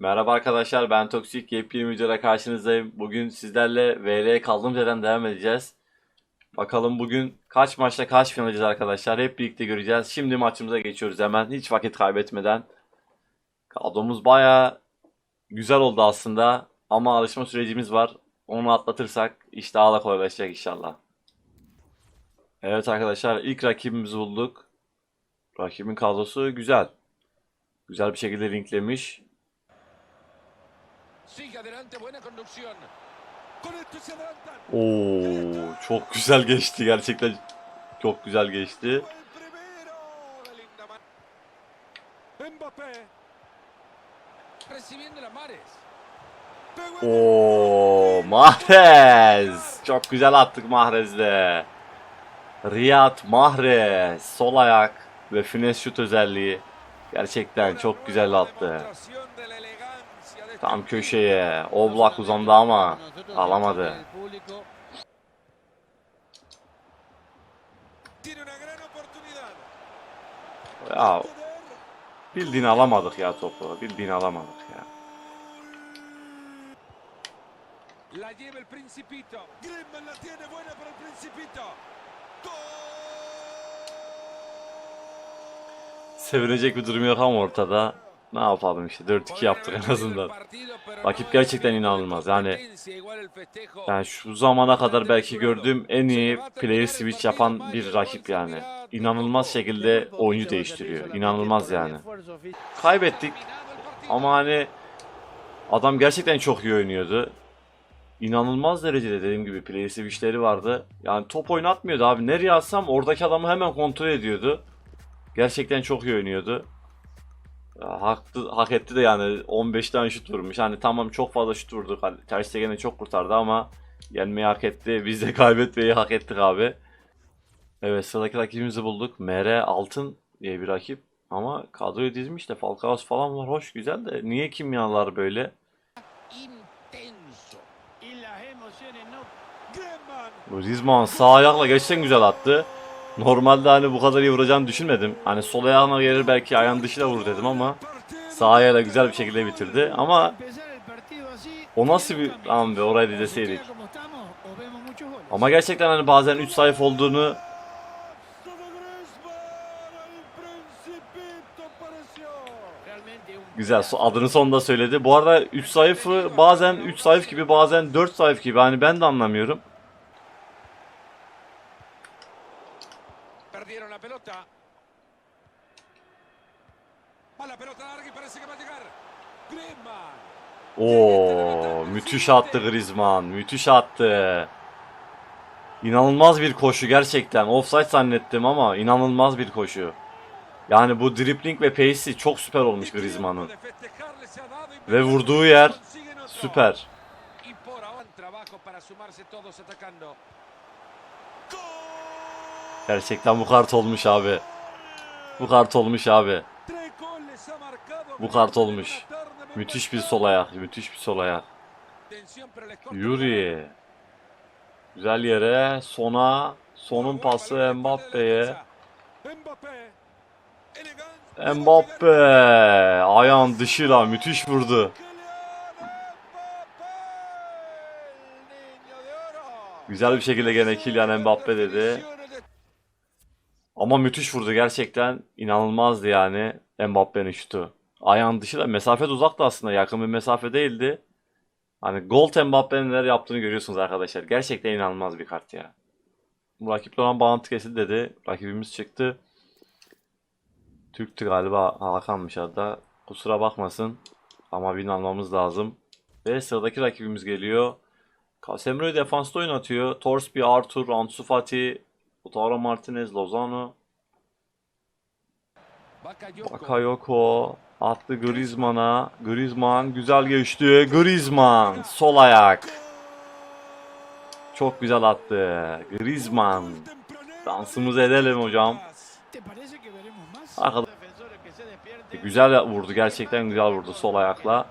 Merhaba arkadaşlar ben Toksik yepyeni videoda karşınızdayım. Bugün sizlerle VL'ye kaldığımız yerden devam edeceğiz. Bakalım bugün kaç maçta kaç final edeceğiz arkadaşlar. Hep birlikte göreceğiz. Şimdi maçımıza geçiyoruz hemen hiç vakit kaybetmeden. Kadromuz baya güzel oldu aslında. Ama alışma sürecimiz var. Onu atlatırsak iş daha da kolaylaşacak inşallah. Evet arkadaşlar ilk rakibimizi bulduk. Rakibin kadrosu güzel. Güzel bir şekilde linklemiş. Sigue adelante, buena conducción. Con esto se adelantan. Oo, çok güzel geçti gerçekten. Çok güzel geçti. Oo, Mahrez. Çok güzel attık Mahrez'le. Riyad Mahrez sol ayak ve fines şut özelliği. Gerçekten çok güzel attı. Demostración de la elegancia de este Tam köşeye. Oblak uzandı ama alamadı. Ya bildiğini alamadık ya topu. Bildiğini alamadık ya. La lleva el Principito. Griezmann la tiene buena para el Principito. Sevinecek bir durum yok ama ortada. Ne yapalım işte 4-2 yaptık en azından. Rakip gerçekten inanılmaz. Yani Yani şu zamana kadar belki gördüğüm en iyi player switch yapan bir rakip yani. İnanılmaz şekilde oyuncu değiştiriyor. İnanılmaz yani. Kaybettik ama hani adam gerçekten çok iyi oynuyordu. İnanılmaz derecede dediğim gibi player switchleri vardı. Yani top oynatmıyordu abi. Nereye atsam oradaki adamı hemen kontrol ediyordu. Gerçekten çok iyi oynuyordu. Ya, Haktı, hak etti de yani 15 tane şut vurmuş. Hani tamam çok fazla şut vurduk. Hani Ter Stegen'i çok kurtardı ama yenmeyi hak etti. Biz de kaybetmeyi hak ettik abi. Evet sıradaki rakibimizi bulduk. MR Altın diye bir rakip. Ama kadroyu dizmiş de Falcao's falan var. Hoş güzel de niye kimyalar böyle? Rizman sağ ayakla gerçekten güzel attı. Normalde hani bu kadar iyi vuracağını düşünmedim. Hani sol ayağına gelir belki ayağın dışıyla vurur dedim ama sağ ayağıyla güzel bir şekilde bitirdi. Ama o nasıl bir... Tamam be orayı deseydik. Ama gerçekten hani bazen 3 sayfa olduğunu güzel adını sonunda söyledi. Bu arada 3 sayfı bazen 3 sayf gibi bazen 4 sayf gibi hani ben de anlamıyorum. Perdieron la pelota. A la pelota larga y parece que va a llegar. Griezmann. Oo müthiş attı Griezmann. Müthiş attı. İnanılmaz bir koşu gerçekten. Offside zannettim ama inanılmaz bir koşu. Yani bu dribbling ve pace'i çok süper olmuş Griezmann'ın. Ve vurduğu yer süper. Gol. Gerçekten bu kart olmuş abi. Bu kart olmuş abi. Bu kart olmuş. Müthiş bir sol ayak. Müthiş bir sol ayak. Yuri. Güzel yere. Sona. Sonun pası Mbappe'ye. Mbappe. Ayağın dışıyla müthiş vurdu. Güzel bir şekilde gene Kylian Mbappe dedi. Ama müthiş vurdu gerçekten. inanılmazdı yani Mbappe'nin şutu. Ayağın dışı da mesafe de uzaktı aslında. Yakın bir mesafe değildi. Hani Gold Mbappe'nin neler yaptığını görüyorsunuz arkadaşlar. Gerçekten inanılmaz bir kart ya. Rakiple olan bağlantı kesildi dedi. Rakibimiz çıktı. Türk'tü galiba Hakan'mış adı. Kusura bakmasın. Ama bin almamız lazım. Ve sıradaki rakibimiz geliyor. Casemiro defansta oynatıyor. Torsby, Arthur, Ansu Fati, Lautaro Martinez, Lozano, Bakayoko. Attı Griezmann'a. Griezmann güzel geçti. Griezmann sol ayak. Çok güzel attı. Griezmann. Dansımızı edelim hocam. Arkada- Güzel vurdu gerçekten güzel vurdu sol ayakla.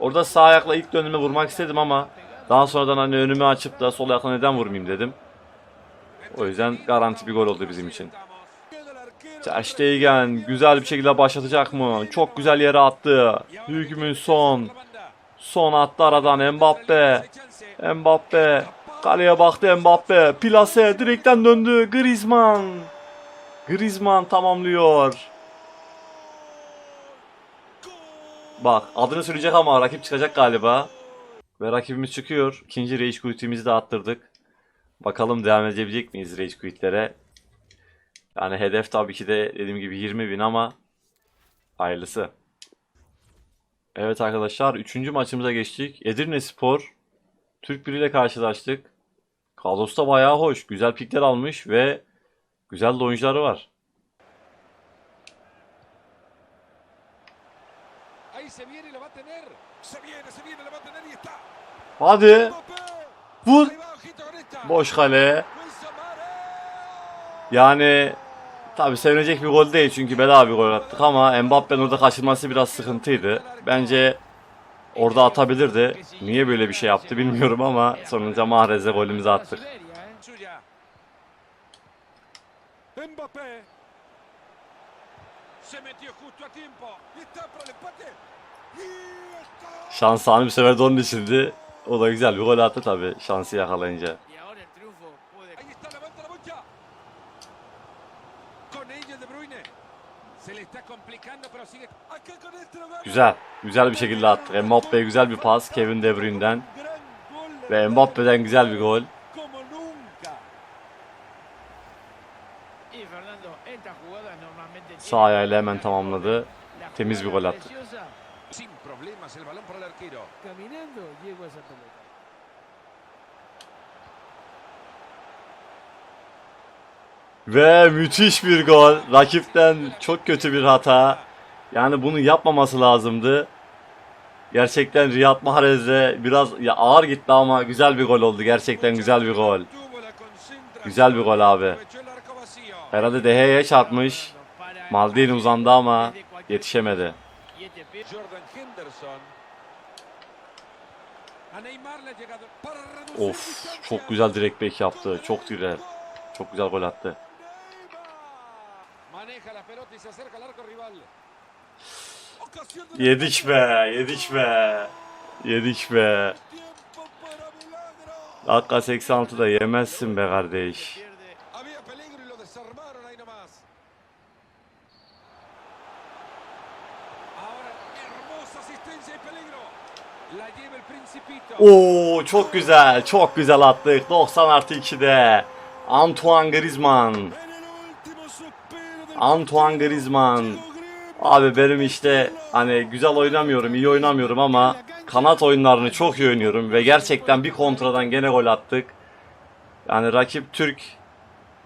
Orada sağ ayakla ilk dönüme vurmak istedim ama daha sonradan hani önümü açıp da sol ayakla neden vurmayayım dedim. O yüzden garanti bir gol oldu bizim için. Ter Stegen güzel bir şekilde başlatacak mı? Çok güzel yere attı. Hükümün son. Son attı aradan Mbappe. Mbappe. Kaleye baktı Mbappe. Plase direkten döndü. Griezmann. Griezmann tamamlıyor. Bak adını söyleyecek ama rakip çıkacak galiba. Ve rakibimiz çıkıyor. İkinci rage quit'imizi de attırdık. Bakalım devam edebilecek miyiz rage quit'lere. Yani hedef tabii ki de dediğim gibi 20 bin ama hayırlısı. Evet arkadaşlar 3. maçımıza geçtik. Edirne Spor Türk biriyle karşılaştık. Kadrosu da bayağı hoş. Güzel pikler almış ve güzel de oyuncuları var. Hadi vur. Boş kale. Yani tabi sevinecek bir gol değil çünkü bedava bir gol attık ama Mbappe'nin orada kaçırması biraz sıkıntıydı. Bence orada atabilirdi. Niye böyle bir şey yaptı bilmiyorum ama sonunda Mahrez'e golümüzü attık. Mbappé. Se metió justo a tiempo. Y está para el empate. Y está. Şans anı bir sefer de onun içindi. O da güzel bir gol attı tabi şansı yakalayınca. Y ahora el triunfo puede Ahí está, levanta la bocha. Con ella De Bruyne. Se le está complicando, pero sigue. Acá con este lo gana. Güzel. Güzel bir şekilde attık. Mbappe'ye güzel bir pas Kevin De Bruyne'den. Ve Mbappe'den güzel bir gol. Sağ ayağıyla hemen tamamladı. La Temiz bir gol attı. Ve müthiş bir gol. Rakipten çok kötü bir hata. Yani bunu yapmaması lazımdı. Gerçekten Riyad Mahrez'e biraz ya ağır gitti ama güzel bir gol oldu. Gerçekten güzel bir gol. Güzel bir gol abi. Herhalde De Gea'ya çarpmış. Maldini uzandı ama yetişemedi. Of çok güzel direkt bek yaptı. Çok güzel. Çok güzel gol attı. Maneja la pelota y se acerca al arco rival. Yedik be, yedik be. Yedik be. Dakika 86'da yemezsin be kardeş. Oo çok güzel, çok güzel attık. 90 artı 2'de. Antoine Griezmann. En el último suspiro del Antoine Griezmann. Abi benim işte hani güzel oynamıyorum, iyi oynamıyorum ama kanat oyunlarını çok iyi oynuyorum ve gerçekten bir kontradan gene gol attık. Yani rakip Türk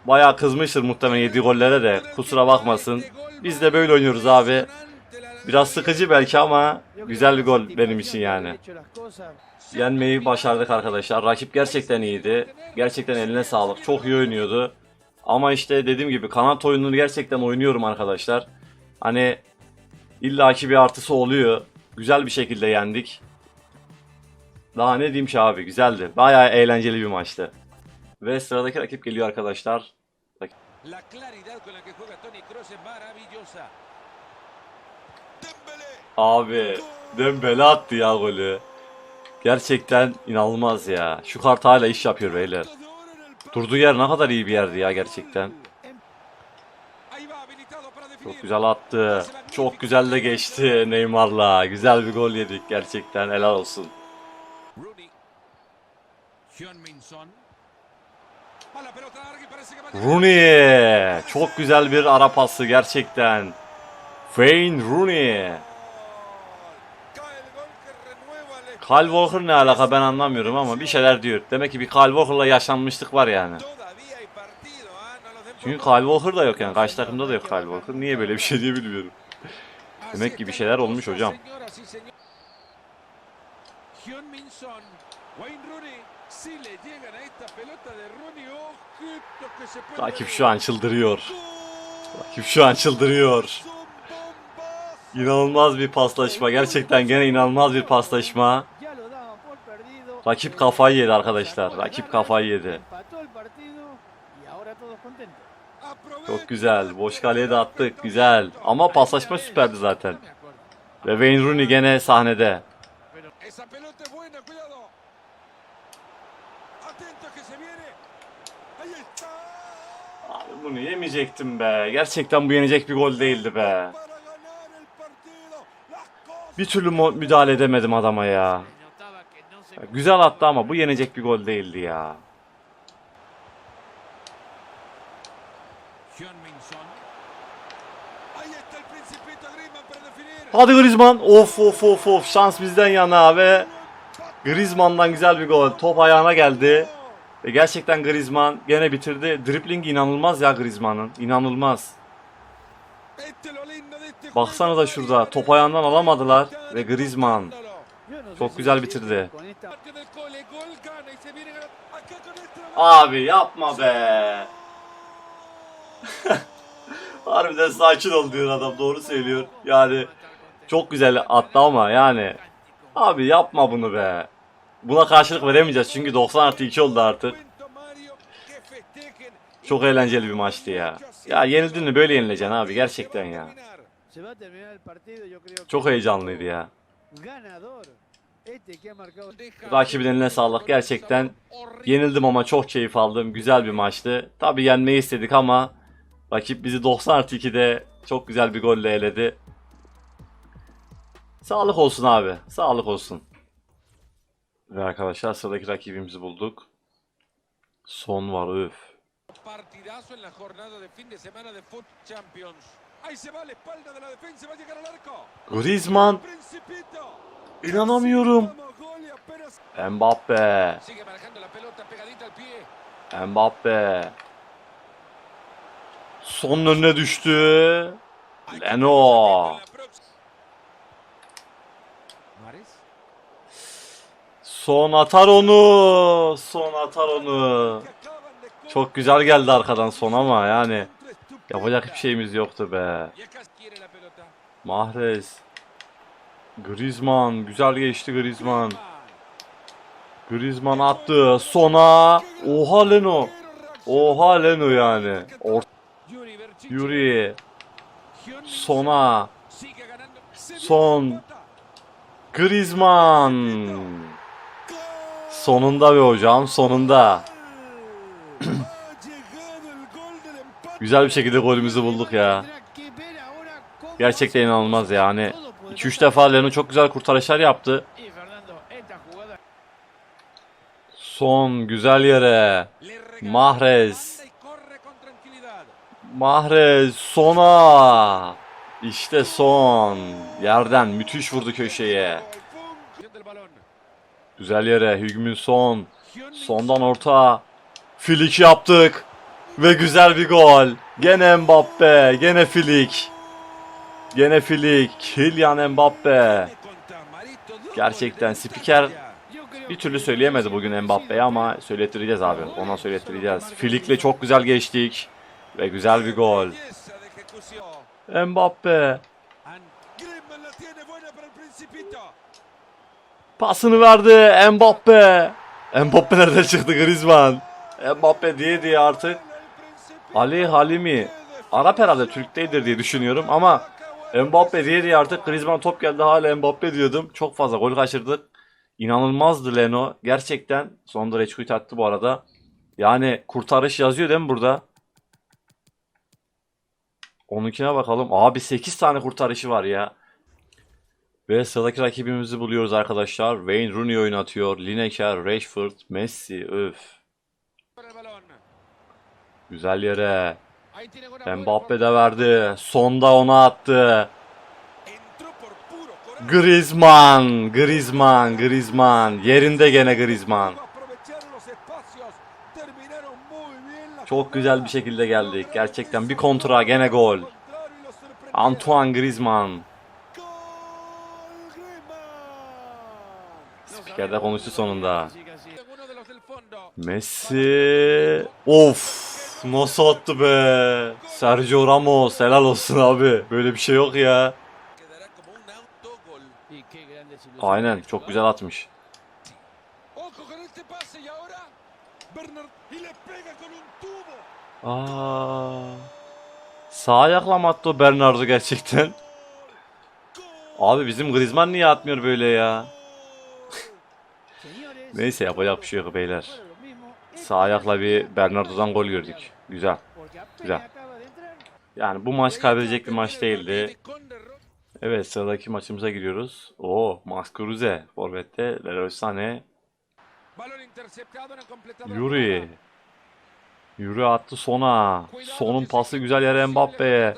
bayağı kızmıştır muhtemelen yediği gollere de kusura bakmasın. Biz de böyle oynuyoruz abi. Biraz sıkıcı belki ama güzel bir gol benim için yani. Yenmeyi başardık arkadaşlar. Rakip gerçekten iyiydi. Gerçekten eline sağlık. Çok iyi oynuyordu. Ama işte dediğim gibi kanat oyununu gerçekten oynuyorum arkadaşlar. Hani illaki bir artısı oluyor. Güzel bir şekilde yendik. Daha ne diyeyim ki abi güzeldi. Bayağı eğlenceli bir maçtı. Ve sıradaki rakip geliyor arkadaşlar. La claridad con la que juega Toni Kroos es maravillosa. Abi Dembele attı ya golü. Gerçekten inanılmaz ya. Şu kart hala iş yapıyor beyler. Durduğu yer ne kadar iyi bir yerdi ya gerçekten. Çok güzel attı. Çok güzel de geçti Neymar'la. Güzel bir gol yedik gerçekten. Helal olsun. Rooney. Çok güzel bir ara pası gerçekten. Wayne Rooney. Cae el gol que renueva el Kyle Walker ne alaka ben anlamıyorum ama bir şeyler diyor. Demek ki bir Kyle Walker'la yaşanmışlık var yani. Çünkü. Kyle Walker da yok yani. Karşı takımda da yok Kyle Walker. Niye böyle bir şey diye bilmiyorum. Demek ki bir şeyler olmuş hocam. Rakip şu an çıldırıyor. Rakip şu an çıldırıyor. İnanılmaz bir paslaşma. Gerçekten gene inanılmaz bir paslaşma. Rakip kafayı yedi arkadaşlar. Rakip kafayı yedi. Çok güzel. Boş kaleye de attık. Güzel. Ama paslaşma süperdi zaten. Ve Wayne Rooney gene sahnede. Abi bunu yemeyecektim be. Gerçekten bu yenecek bir gol değildi be. Bir türlü müdahale edemedim adama ya. Se notaba que no se Ya Güzel attı ama bu yenecek bir gol değildi ya. Hadi Griezmann. Of of of of. Şans bizden yana ve Griezmann'dan güzel bir gol. Top ayağına geldi. Ve gerçekten Griezmann gene bitirdi. Dribbling inanılmaz ya Griezmann'ın. İnanılmaz. Da şurada. Top ayağından alamadılar. Ve Griezmann. Çok güzel bitirdi. Abi yapma be. Harbiden sakin ol diyor adam doğru söylüyor. Yani çok güzel attı ama yani. Abi yapma bunu be. Buna karşılık veremeyeceğiz çünkü 90 artı 2 oldu artık. Çok eğlenceli bir maçtı ya. Ya yenildin mi böyle yenileceksin abi gerçekten ya. Çok heyecanlıydı ya. Rakibin eline sağlık gerçekten. Yenildim ama çok keyif aldım. Güzel bir maçtı. Tabi yenmeyi istedik ama rakip bizi 90 artı 2'de çok güzel bir golle eledi. Sağlık olsun abi. Sağlık olsun. Ve arkadaşlar sıradaki rakibimizi bulduk. Son var öf. Partidazo en la jornada de fin de semana de Foot Champions. Ahí se va a la espalda de la defensa, va a llegar al arco. Griezmann. Principito. İnanamıyorum. Mbappe. Mbappe. Son önüne düştü. Leno. Son atar onu. Son atar onu. Çok güzel geldi arkadan son ama yani yapacak hiçbir şeyimiz yoktu be. Mahrez. Griezmann. Güzel geçti Griezmann. Griezmann attı. Sona. Oha Leno. Oha Leno yani. Or Yuri Sona. Son. Griezmann. Sonunda be hocam sonunda. Güzel bir şekilde golümüzü bulduk ya. Gerçekten inanılmaz yani. 2-3 defa Leno çok güzel kurtarışlar yaptı. Son güzel yere. Mahrez. Mahrez sona. İşte son. Yerden müthiş vurdu köşeye. Güzel yere Hügmin son. Sondan orta. Filik yaptık. Ve güzel bir gol. Gene Mbappe. Gene Filik. Gene Filik. Kylian Mbappe. Gerçekten spiker bir türlü söyleyemedi bugün Mbappe'yi ama söylettireceğiz abi. Ona söylettireceğiz. Filik'le çok güzel geçtik. Ve güzel bir gol. Mbappe. Pasını verdi Mbappe. Mbappe nereden çıktı Griezmann? Mbappe diye diye artık. Ali Halimi. Arap herhalde Türk değildir diye düşünüyorum ama Mbappe diye diye artık Griezmann top geldi hala Mbappe diyordum. Çok fazla gol kaçırdık. İnanılmazdı Leno. Gerçekten sonunda Reçkuit attı bu arada. Yani kurtarış yazıyor değil mi burada? Onunkine bakalım. Abi 8 tane kurtarışı var ya. Ve sıradaki rakibimizi buluyoruz arkadaşlar. Wayne Rooney oynatıyor. Lineker, Rashford, Messi. Öf. Güzel yere. Mbappe de verdi. Sonda ona attı. Griezmann, Griezmann, Griezmann. Yerinde gene Griezmann. Çok güzel bir şekilde geldik. Gerçekten bir kontra gene gol. Antoine Griezmann. Spiker de konuştu sonunda. Messi. Of. Nasıl attı be? Sergio Ramos. Helal olsun abi. Böyle bir şey yok ya. Aynen çok güzel atmış. Aa. Sağ ayakla mı attı o Bernardo gerçekten? Abi bizim Griezmann niye atmıyor böyle ya? Neyse yapacak bir şey yok beyler. Sağ ayakla bir Bernardo'dan gol gördük. Güzel. Güzel. Yani bu maç kaybedecek bir maç değildi. Evet sıradaki maçımıza giriyoruz. Oo Max Kruse. Forvet'te Leroy Sané. Yuri. Yuri attı sona. Sonun pası güzel yere Mbappe'ye.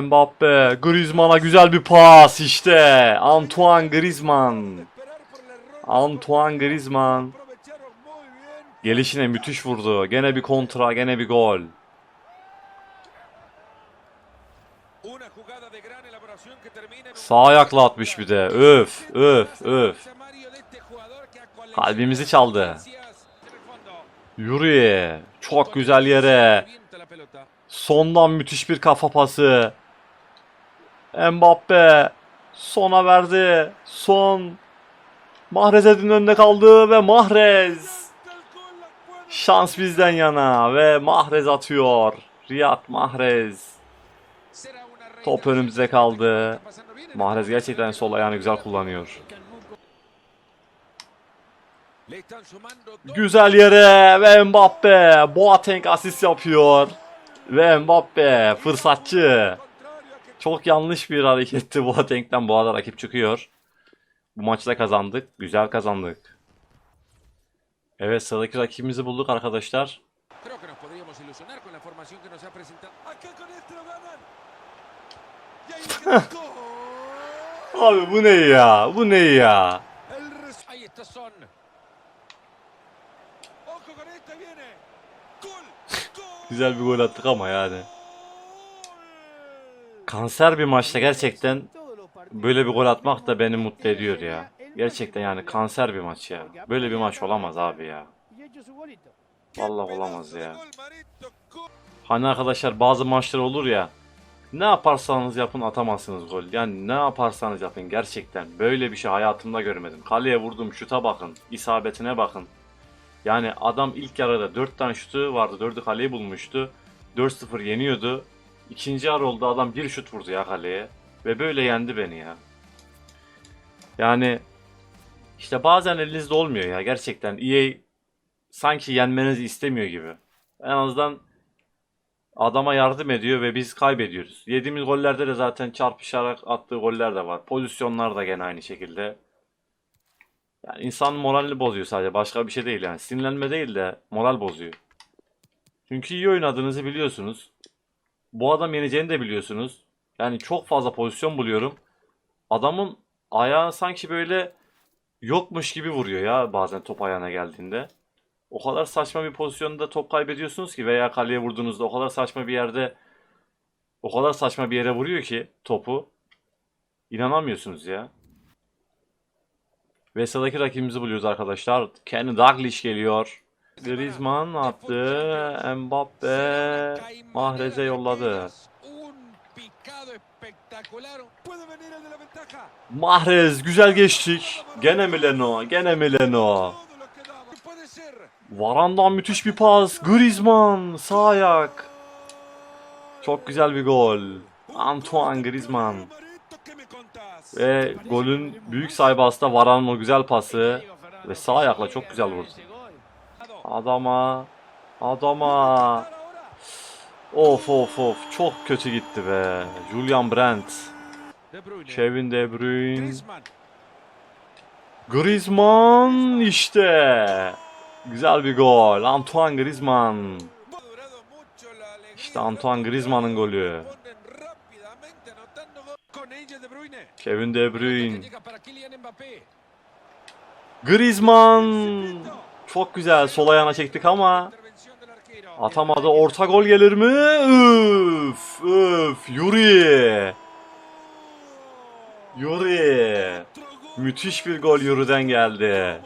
Mbappe. Griezmann'a güzel bir pas işte. Antoine Griezmann. Antoine Griezmann. Gelişine müthiş vurdu. Gene bir kontra, gene bir gol. Sağ ayakla atmış bir de. Öf, öf, öf. Kalbimizi çaldı. Yuri. Çok güzel yere. Sondan müthiş bir kafa pası. Mbappe. Sona verdi. Son. Mahrez'in önünde kaldı ve Mahrez. Şans bizden yana ve Mahrez atıyor. Riyad Mahrez. Top önümüzde kaldı. Mahrez gerçekten sol ayağını güzel kullanıyor. Güzel yere ve Mbappe. Boateng asist yapıyor. Ve Mbappe fırsatçı. Çok yanlış bir hareketti Boateng'den. Bu arada rakip çıkıyor. Bu maçta kazandık. Güzel kazandık. Evet sıradaki rakibimizi bulduk arkadaşlar. Abi bu ne ya? Bu ne ya? Güzel bir gol attık ama yani. Kanser bir maçta gerçekten böyle bir gol atmak da beni mutlu ediyor ya. Gerçekten yani kanser bir maç ya. Böyle bir maç olamaz abi ya. Vallahi olamaz ya. Hani arkadaşlar bazı maçlar olur ya. Ne yaparsanız yapın atamazsınız gol. Yani ne yaparsanız yapın gerçekten. Böyle bir şey hayatımda görmedim. Kaleye vurduğum şuta bakın. isabetine bakın. Yani adam ilk yarıda 4 tane şutu vardı. 4'ü kaleyi bulmuştu. 4-0 yeniyordu. İkinci yarı oldu adam bir şut vurdu ya kaleye. Ve böyle yendi beni ya. Yani işte bazen elinizde olmuyor ya gerçekten. EA sanki yenmenizi istemiyor gibi. En azından adama yardım ediyor ve biz kaybediyoruz. Yediğimiz gollerde de zaten çarpışarak attığı goller de var. Pozisyonlar da gene aynı şekilde. Yani insan moralini bozuyor sadece. Başka bir şey değil yani. Sinirlenme değil de moral bozuyor. Çünkü iyi oynadığınızı biliyorsunuz. Bu adam yeneceğini de biliyorsunuz. Yani çok fazla pozisyon buluyorum. Adamın ayağı sanki böyle yokmuş gibi vuruyor ya bazen top ayağına geldiğinde. O kadar saçma bir pozisyonda top kaybediyorsunuz ki veya kaleye vurduğunuzda o kadar saçma bir yerde o kadar saçma bir yere vuruyor ki topu. İnanamıyorsunuz ya. Ve sıradaki rakibimizi buluyoruz arkadaşlar. Kenny Dalglish geliyor. Griezmann attı. Mbappe Mahrez'e yolladı. Mahrez güzel geçtik. Gene mi Leno? Gene mi Leno? Todo lo que daba. Puede ser. Varandan müthiş bir pas. Griezmann sağ ayak. Çok güzel bir gol. Antoine Griezmann. Ve golün büyük sahibi aslında Varan'ın o güzel pası. Ve sağ ayakla çok güzel vurdu. Adama. Adama. Of of of. Çok kötü gitti be. Julian Brandt. Kevin De Bruyne. Griezmann. İşte. Güzel bir gol. Antoine Griezmann. İşte Antoine Griezmann'ın golü. Kevin De Bruyne. Griezmann. Çok güzel. Sol ayağına çektik ama. Atamadı. Orta gol gelir mi? Üf, üf. Yuri. Yuri. Müthiş bir gol Yuri'den geldi.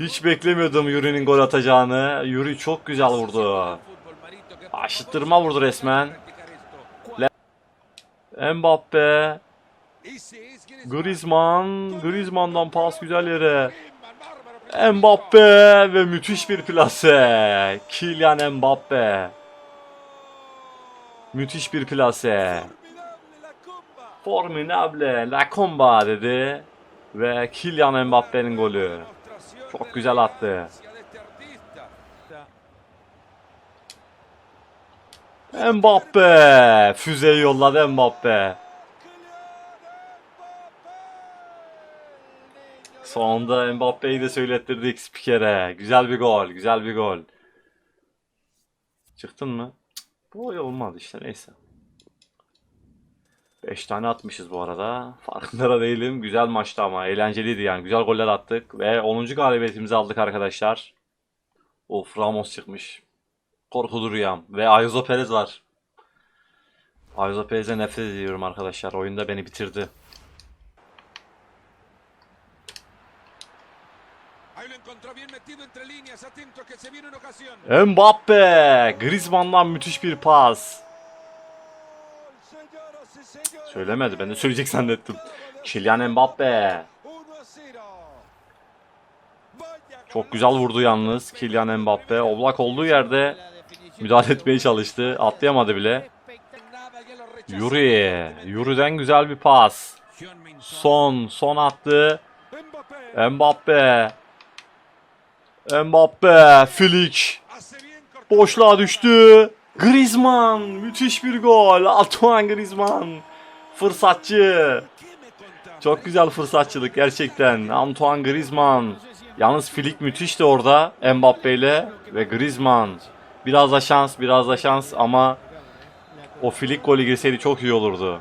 Hiç beklemiyordum Yuri'nin gol atacağını. Yuri çok güzel vurdu. Aşıttırma vurdu resmen. Mbappe. Griezmann. Griezmann'dan pas güzel yere. Mbappe ve müthiş bir plase. Kylian Mbappe. Müthiş bir plase. Formidable La Comba dedi. Ve Kylian Mbappe'nin golü. Çok güzel attı. Mbappe. Füzeyi yolladı Mbappe. Sonunda Mbappe'yi de söylettirdik spikere. Güzel bir gol. Güzel bir gol. Çıktın mı? Bu oy olmadı işte neyse. 5 tane atmışız bu arada. Farkında da değilim. Güzel maçtı ama. Eğlenceliydi yani. Güzel goller attık. Ve 10. galibiyetimizi aldık arkadaşlar. Of Ramos çıkmış. Korkulu rüyam. Ve Ayuso Perez var. Ayuso Perez'e nefret ediyorum arkadaşlar. Oyunda beni bitirdi. Mbappe! Griezmann'dan müthiş bir pas. Söylemedi. Ben de söyleyecek zannettim. Kylian Mbappe. 1 a 0. Vaya Çok güzel vurdu yalnız Kylian Mbappe. Oblak olduğu yerde müdahale etmeye çalıştı. Atlayamadı bile. Yuri. Yuri'den güzel bir pas. Son. Son attı. Mbappe. Mbappe. Flick. Boşluğa düştü. Griezmann. Müthiş bir gol. Antoine Griezmann. Fırsatçı. Çok güzel fırsatçılık gerçekten. Antoine Griezmann. Yalnız Flick müthişti orada Mbappe ile ve Griezmann. Biraz da şans, biraz da şans ama o Flick golü girseydi çok iyi olurdu.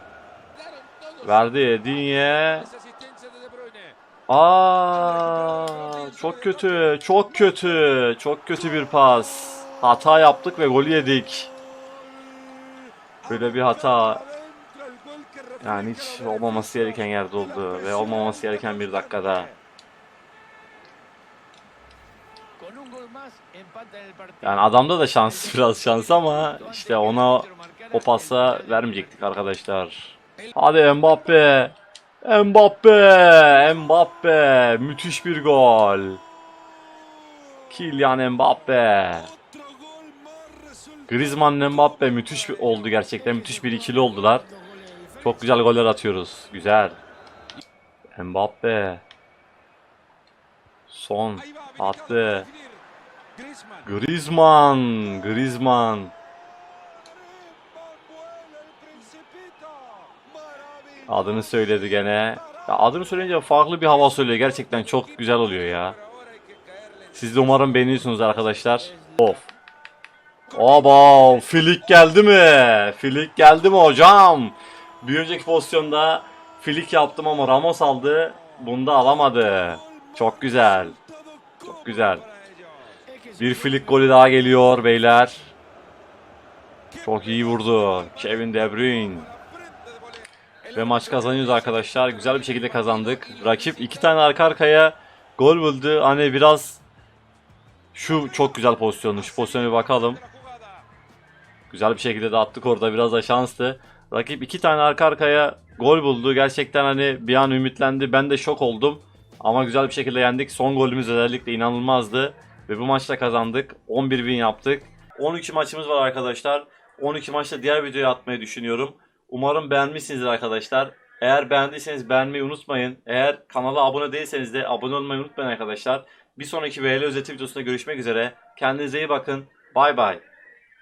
Verdi Dinye. Esa asistencia de De Bruyne. Aa, çok kötü, çok kötü, çok kötü bir pas. Hata yaptık ve golü yedik. Böyle bir hata yani hiç olmaması gereken yerde oldu ve olmaması gereken bir dakikada. Yani adamda da şans biraz şans ama işte ona o pasa vermeyecektik arkadaşlar. Hadi Mbappe. Mbappe. Mbappe. Müthiş bir gol. Kylian Mbappe. Griezmann Mbappe müthiş bir oldu gerçekten. Müthiş bir ikili oldular. Çok güzel goller atıyoruz. Güzel. Mbappe. Son. Attı. Griezmann. Griezmann. Adını söyledi gene. Ya adını söyleyince farklı bir hava söylüyor. Gerçekten çok güzel oluyor ya. Siz de umarım beğeniyorsunuz arkadaşlar. Of. Aba, Filik geldi mi? Filik geldi mi hocam? Bir önceki pozisyonda Filik yaptım ama Ramos aldı. Bunda alamadı. Çok güzel. Çok güzel. Bir Filik golü daha geliyor beyler. Çok iyi vurdu. Kevin De Bruyne. Ve maç kazanıyoruz arkadaşlar. Güzel bir şekilde kazandık. Rakip iki tane arka arkaya gol buldu. Hani biraz şu çok güzel pozisyondu. Şu pozisyona bir bakalım. Güzel bir şekilde de attık orada. Biraz da şanslı. Rakip iki tane arka arkaya gol buldu. Gerçekten hani bir an ümitlendi. Ben de şok oldum. Ama güzel bir şekilde yendik. Son golümüz özellikle inanılmazdı. Ve bu maçta kazandık. 11 win yaptık. 12 maçımız var arkadaşlar. 12 maçta diğer videoyu atmayı düşünüyorum. Umarım beğenmişsinizdir arkadaşlar. Eğer beğendiyseniz beğenmeyi unutmayın. Eğer kanala abone değilseniz de abone olmayı unutmayın arkadaşlar. Bir sonraki VL özeti videosunda görüşmek üzere. Kendinize iyi bakın. Bay bay.